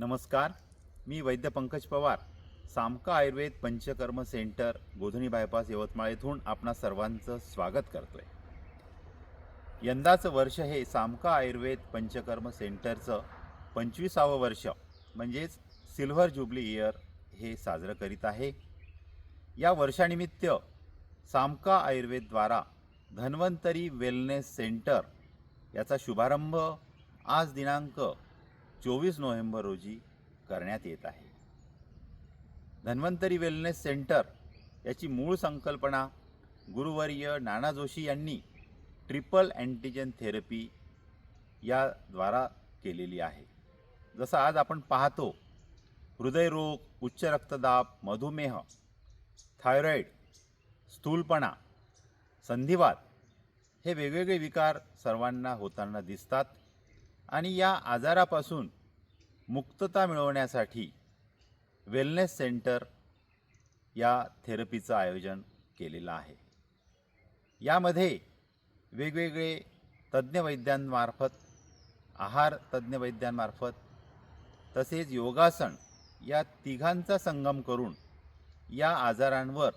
नमस्कार मी वैद्य पंकज पवार सामका आयुर्वेद पंचकर्म सेंटर गोधनी बायपास यवतमाळ येथून आपणा सर्वांचं स्वागत करतोय. यंदाचं वर्ष हे सामका आयुर्वेद पंचकर्म सेंटरचं पंचवीसावं वर्ष म्हणजेच सिल्व्हर जुबली इयर हे साजरं करीत आहे. या वर्षानिमित्त सामका आयुर्वेदद्वारा धन्वंतरी वेलनेस सेंटर याचा शुभारंभ आज दिनांक चोवीस नोव्हेंबर रोजी करण्यात येत आहे. धन्वंतरी वेलनेस सेंटर याची मूळ संकल्पना गुरुवर्य नाना जोशी यांनी ट्रिपल अँटीजन थेरपी याद्वारा केलेली आहे. जसं आज आपण पाहतो हृदयरोग उच्च रक्तदाब मधुमेह थायरॉईड स्थूलपणा संधिवात हे वेगवेगळे विकार सर्वांना होताना दिसतात. आणि या आजारापासून मुक्तता मिळवण्यासाठी वेलनेस सेंटर या थेरपीचं आयोजन केलेलं आहे. यामध्ये वेगवेगळे तज्ज्ञ वैद्यांमार्फत आहार तज्ज्ञ वैद्यांमार्फत तसेच योगासन या तिघांचा संगम करून या आजारांवर